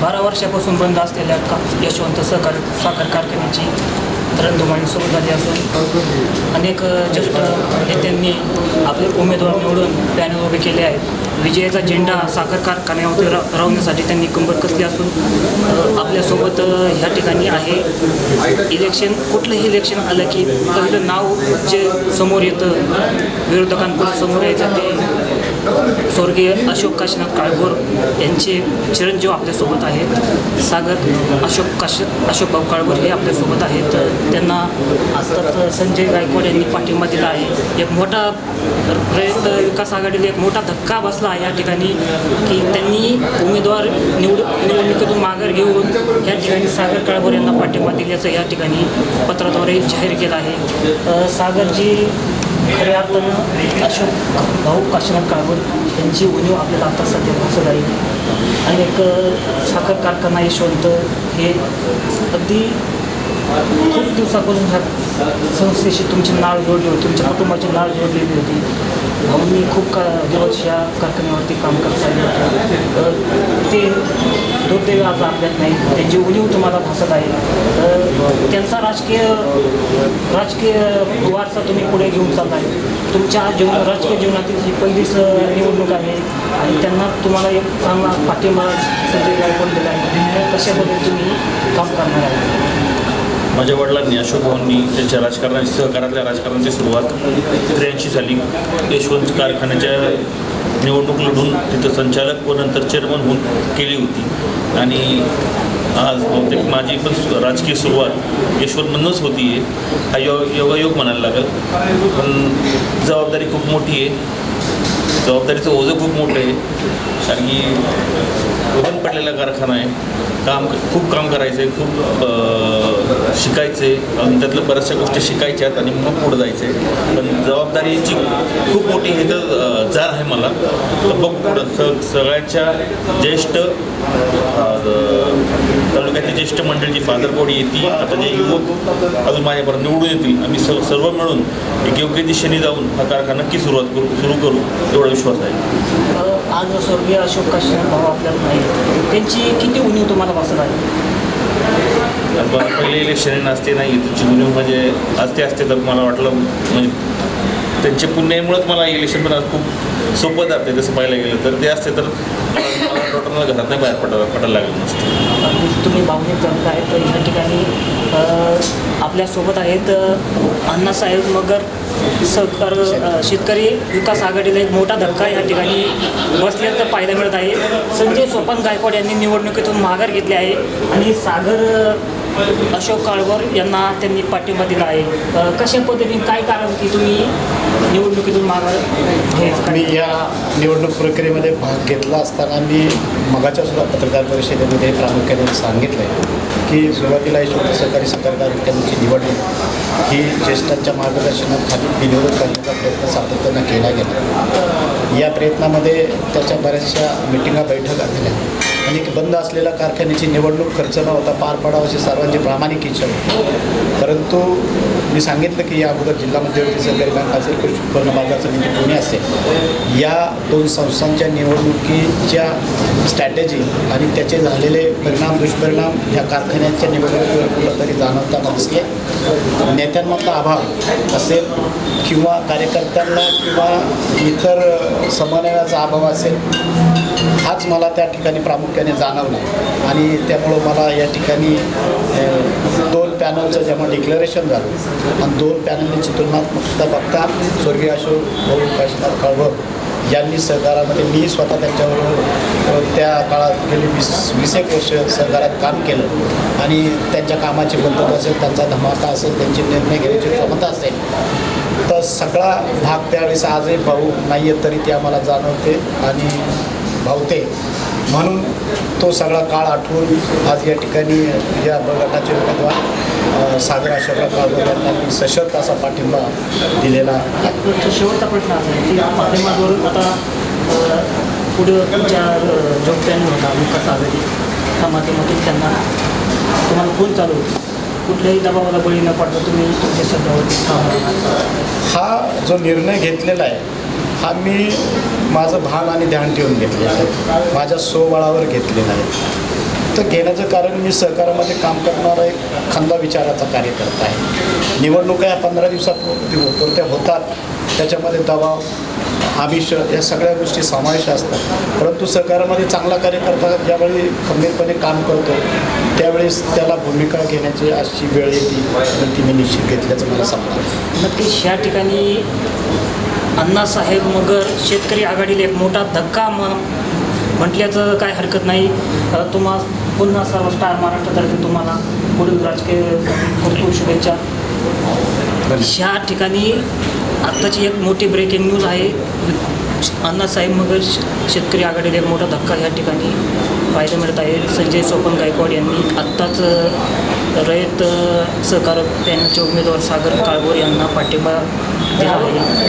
बारा वर्षापासून बंद असलेल्या का यशवंत सहकार साखर कारखान्याची रणधुमाळी सुरू झाली असून अनेक ज्येष्ठ नेत्यांनी आपले उमेदवार निवडून पॅनल उभे केले आहेत. विजयाचा झेंडा साखर कारखान्यावर रावण्यासाठी राहण्यासाठी त्यांनी कंबर कसली असून आपल्यासोबत ह्या ठिकाणी आहे. इलेक्शन कुठलंही इलेक्शन आलं की पहिलं नाव जे समोर येतं विरोधकांपुढे समोर यायचं ते स्वर्गीय अशोक काशीनाथ काळभोर यांचे चिरंजीव आपल्यासोबत आहेत. सागर अशोक काश अशोक भाऊ काळभोर हे आपल्यासोबत आहेत. त्यांना आत्ताच संजय गायकवाड यांनी पाठिंबा दिला आहे. एक मोठा प्रयत्न विकास आघाडीला एक मोठा धक्का बसला आहे या ठिकाणी की त्यांनी उमेदवार निवड निवडणुकीतून माघार घेऊन या ठिकाणी सागर काळभोर यांना पाठिंबा दिल्याचं या ठिकाणी पत्राद्वारे जाहीर केलं आहे. सागरजी खऱ्या अर्थानं अशोक भाऊ काशीनाथ काळभोर यांची उणीव आपल्याला आता सध्या भासत आहे. आणि एक साखर कारखाना यशवंत हे अगदी खूप दिवसापासून ह्या संस्थेशी तुमची नाळ जोडली होती तुमच्या कुटुंबाची नाळ जोडलेली होती. भाऊंनी खूप का दिवस या कारखान्यावरती काम करत राहिले ते दुर्दैव आज आपल्यात नाही त्यांची उणीव तुम्हाला भासत आहे. तर त्यांचा राजकीय राजकीय वारसा तुम्ही पुढे घेऊन चाललाय. तुमच्या जीवन राजकीय जीवनातील ही पहिलीच निवडणूक आहे आणि त्यांना तुम्हाला एक चांगला पाठिंबा संजय गायकवाड दिला आहे. कशा पद्धतीने तुम्ही काम करणार आहे? माझ्या वडिलांनी अशोक भाऊंनी त्यांच्या राजकारणाची सहकारातल्या राजकारणाची सुरुवात त्र्याऐंशी साली यशवंत कारखान्याच्या निवडणूक लढून तिथं संचालक व नंतर चेअरमन होऊन केली होती. आणि आज बहुतेक माझी पण राजकीय सुरुवात यशवंतमधूनच होती आहे. हा यो योगायोग म्हणायला लागेल. पण जबाबदारी खूप मोठी आहे. जबाबदारीचं ओझं खूप मोठं आहे. कारण की वजन पडलेला कारखाना आहे. काम खूप काम करायचं आहे खूप शिकायचं आहे आणि त्यातलं बऱ्याचशा गोष्टी शिकायच्यात आणि मग पुढं जायचं आहे पण जबाबदारीची खूप मोठी हे तर जार आहे मला. तर बघ पुढं. स सगळ्यांच्या ज्येष्ठ तालुक्यातील ज्येष्ठ मंडळीची फादर बॉडी येते आता जे युवक अजून माझ्यापर्यंत निवडून येतील आम्ही सर्व सर्व मिळून एक योग्य दिशेने जाऊन हा कारखाना नक्की सुरुवात करू सुरू करू एवढा विश्वास आहे. आज स्वर्गीय अशोक काशीनाथ भाऊ आपल्याला नाही. त्यांची किती उणीव तुम्हाला भासत आहे? पहिले इलेक्शन नसते नाही त्यांची उणीव म्हणजे असते असते तर मला वाटलं म्हणजे त्यांच्या पुण्यामुळंच मला इलेक्शन पण आज खूप सोपं जाते जसं पाहायला गेलं तर. ते असते तर मला टोटल घरात नाही बाहेर पडायला पडायला लागलं नसतं. तुम्ही भावनिक जनता आहेत. तर ह्या ठिकाणी आपल्यासोबत आहेत अण्णासाहेब मगर सहकार शेतकरी विकास आघाडीला एक मोठा धक्का या ठिकाणी बसल्याचं पाहायला मिळत आहे. संजय सोपान गायकवाड यांनी निवडणुकीतून माघार घेतली आहे. आणि सागर अशोक काळवर यांना त्यांनी पाठिंबा दिला आहे. कशा पद्धतीने काय कारण की तुम्ही निवडणुकीतून मागा मी या निवडणूक प्रक्रियेमध्ये भाग घेतला असताना मी मगाच्या सुद्धा पत्रकार परिषदेमध्ये प्रामुख्याने सांगितलं आहे की सुरुवातीला यशवंत सहकारी सहकार त्यांची निवडणूक ही ज्येष्ठांच्या मार्गदर्शनाखाली विनियोग करण्याचा प्रयत्न सातत्यानं केला गेला. या प्रयत्नामध्ये त्याच्या बऱ्याचशा मिटिंगा बैठका झाल्या. आणि एक बंद असलेल्या कारखान्याची निवडणूक खर्च न होता पार पाडावं अशी सर्वांची प्रामाणिक इच्छा होती. परंतु मी सांगितलं की या अगोदर जिल्हा मध्यवर्ती सहकारी बँक असेल कृषी उत्पन्न बाजार समिती पुणे असेल. या दोन संस्थांच्या निवडणुकीच्या स्ट्रॅटेजी आणि त्याचे झालेले परिणाम दुष्परिणाम ह्या कारखान्यांच्या निवडणुकीवर कुठंतरी जाणवताना दिसले. नेत्यांमधला अभाव असेल किंवा कार्यकर्त्यांना किंवा इतर समन्वयाचा अभाव असेल हाच मला त्या ठिकाणी प्रामुख्याने जाणवला. आणि त्यामुळं मला या ठिकाणी दोन पॅनलचं जेव्हा डिक्लेरेशन झालं. आणि दोन पॅनलची तुलनात्मकता बघता स्वर्गीय अशोक भाऊ काशीनाथ काळभर यांनी सहकारामध्ये मी स्वतः त्यांच्याबरोबर त्या काळात गेली वीस वीस एक वर्ष सहकारात काम केलं. आणि त्यांच्या कामाची पद्धत असेल त्यांचा धमाका असेल त्यांचे निर्णय घेण्याची क्षमता असेल तर सगळा भाग त्यावेळेस आजही भाऊ नाही आहेत तरी ते आम्हाला जाणवते. आणि भावते म्हणून तो सगळा काळ आठवून आज या ठिकाणी या गटाचे उमेदवार सागर अशोकराव काळभोर यांना मी सशर्त असा पाठिंबा दिलेला शेवटचा प्रश्न असा आहे की या माध्यमाद्वारे आता पुढं तुमच्या अ, जो प्लॅन होता विकास आघाडी. त्या माध्यमातून त्यांना तुम्हाला फोन चालू कुठल्याही दबावाला बळी न पडता तुम्ही तुमच्या राहणार हा जो निर्णय घेतलेला आहे हा मी माझं भान आणि ध्यान ठेवून घेतलेलं आहे. माझ्या स्वबळावर घेतलेलं आहे. तर घेण्याचं कारण मी सहकारामध्ये काम करणारा एक खंदा विचाराचा कार्यकर्ता आहे. निवडणुका या पंधरा दिवसापुरत्या होतात. त्याच्यामध्ये दबाव आमिष या सगळ्या गोष्टी समावेश असतात. परंतु सहकारामध्ये चांगला कार्यकर्ता ज्यावेळी खंबीरपणे काम करतो त्यावेळेस त्याला भूमिका घेण्याची अशी वेळ येते ती मी निश्चित घेतल्याचं मला सांगतो नक्कीच ह्या ठिकाणी अण्णासाहेब मगर शेतकरी आघाडीला एक मोठा धक्का म म्हटल्याचं काय हरकत नाही. तुम्हा पुन्हा सर्व स्टार महाराष्ट्रातर्फे तुम्हाला पुढील राजकीय खूप खूप शुभेच्छा ह्या ठिकाणी आत्ताची एक मोठी ब्रेकिंग न्यूज आहे. अण्णासाहेब मगर शेतकरी आघाडीला एक मोठा धक्का ह्या ठिकाणी पाहायला मिळत आहे. संजय सोपन गायकवाड यांनी आत्ताच रयत सहकार पॅनलचे उमेदवार सागर काळभोर यांना पाठिंबा दिला आहे.